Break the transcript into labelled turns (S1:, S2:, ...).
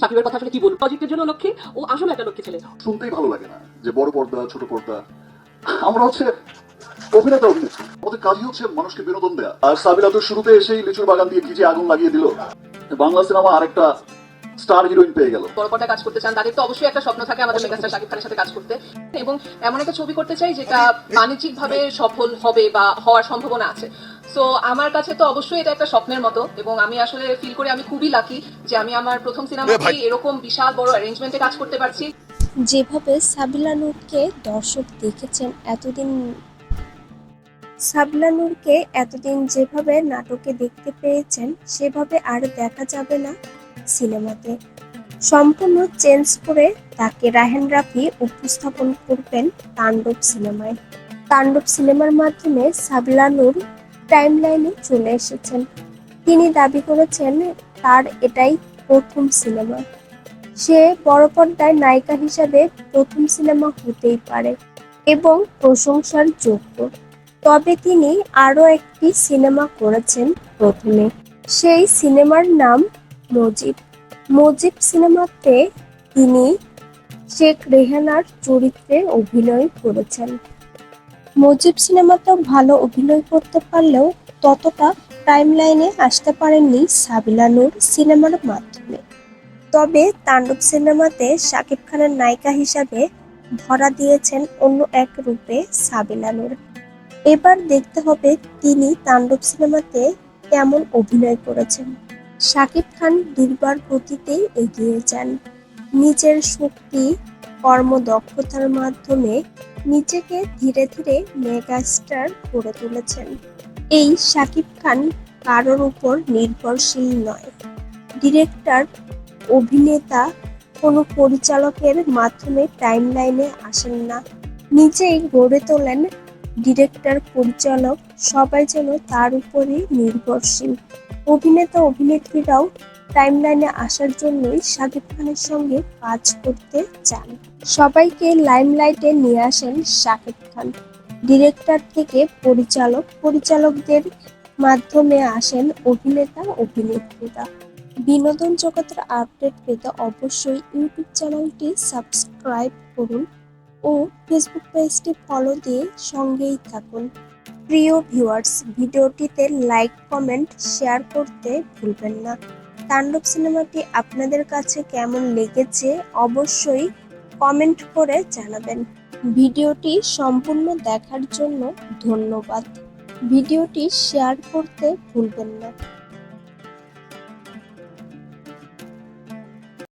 S1: সাকিবের কথা আসলে কি বলব? প্রজেক্টের জন্য লক্ষ্মী ও আসলে একটা লক্ষ্মী ছেলে।
S2: শুনতেই ভালো লাগে না যে বড় পর্দা ছোট পর্দা। আমরা হচ্ছে অভিনেতা অভিনেত্রী আমাদের কাজই হচ্ছে মানুষকে বিনোদন দেয়া। আর সাবিলা তো শুরুতে এসেই লিচুর বাগান দিয়ে আগুন লাগিয়ে দিল বাংলা সিনেমা আরেকটা স্টার হিরোইন পেয়ে গেল।
S1: বড় পর্দায় কাজ করতে চান তাদের তো অবশ্যই একটা স্বপ্ন থাকে আমাদের মেগাস্টার শাকিব খানের সাথে কাজ করতে। এবং এমন একটা ছবি করতে চাই যেটা বাণিজ্যিক ভাবে সফল হবে বা হওয়ার সম্ভাবনা আছে। সো আমার কাছে তো অবশ্যই এটা একটা স্বপ্নের মতো এবং আমি আসলে ফিল করে আমি খুবই লাকি যে আমি আমার প্রথম সিনেমাতে এরকম বিশাল বড় অ্যারেঞ্জমেন্টে কাজ করতে পারছি।
S3: যেভাবে সাবিলা নূরকে দর্শক দেখেছেন এতদিন সাবিলা নূরকে এতদিন যেভাবে নাটকে দেখতে পেয়েছেন সেভাবে আর দেখা যাবে না সিনেমাতে। সম্পূর্ণ চেঞ্জ করে তাকে রাহেন রাফি উপস্থাপন করবেন তাণ্ডব সিনেমায়। তাণ্ডব সিনেমার মাধ্যমে সাবিলা নূর টাইমলাইনে চলে এসেছেন। তিনি দাবি করেছেন, তার এটাই প্রথম সিনেমা। সে বড় পর্দায় নায়িকা হিসাবে প্রথম সিনেমা হতেই পারে এবং প্রশংসার যোগ্য। তবে তিনি আরও একটি সিনেমা করেছেন প্রথমে। সেই সিনেমার নাম মজিব। মজিব সিনেমাতে তিনি শেখ রেহানার চরিত্রে অভিনয় করেছেন। মজিব সিনেমাতেও ভালো অভিনয় করতে পারলেও ততটা টাইম লাইনে আসতে পারেননি সাবিলা নূর সিনেমার মাধ্যমে। তবে তাণ্ডব সিনেমাতে শাকিব খানের নায়িকা হিসাবে ধরা দিয়েছেন অন্য এক রূপে সাবিলা নূর। এবার দেখতে হবে তিনি তাণ্ডব সিনেমাতে কেমন অভিনয় করেছেন। শাকিব খান দুর্বার গতিতেই এগিয়ে যান। নিজের শক্তি, কর্মদক্ষতার মাধ্যমে নিজেকে ধীরে ধীরে মেগাস্টার করে তুলেছেন। এই শাকিব খান কারোর উপর নির্ভরশীল নয়। ডিরেক্টর, অভিনেতা, কোনো পরিচালকের মাধ্যমে টাইমলাইনে আসেন না। নিজেই গড়ে তোলেন ডিরেক্টর, পরিচালক, সবাই যেন তার উপরই নির্ভরশীল। অভিনেতা অভিনেত্রীরাও টাইমলাইনে আসার জন্যই শাকিব খানের সঙ্গে কাজ করতে চান। সবাইকে লাইমলাইটে নিয়ে আসেন শাকিব খান। ডিরেক্টর থেকে পরিচালক, পরিচালকদের মাধ্যমে আসেন অভিনেতা, অভিনেত্রীরা। বিনোদন জগতের আপডেট পেতে অবশ্যই ইউটিউব চ্যানেলটি সাবস্ক্রাইব করুন ও ফেসবুক পেজটি ফলো দিয়ে সঙ্গেই থাকুন। প্রিয় ভিউয়ার্স ভিডিওটিতে লাইক কমেন্ট শেয়ার করতে ভুলবেন না। তাণ্ডব সিনেমাটি আপনাদের কাছে কেমন লেগেছে অবশ্যই কমেন্ট করে জানাবেন। ভিডিওটি সম্পূর্ণ দেখার জন্য ধন্যবাদ। ভিডিওটি শেয়ার করতে ভুলবেন না।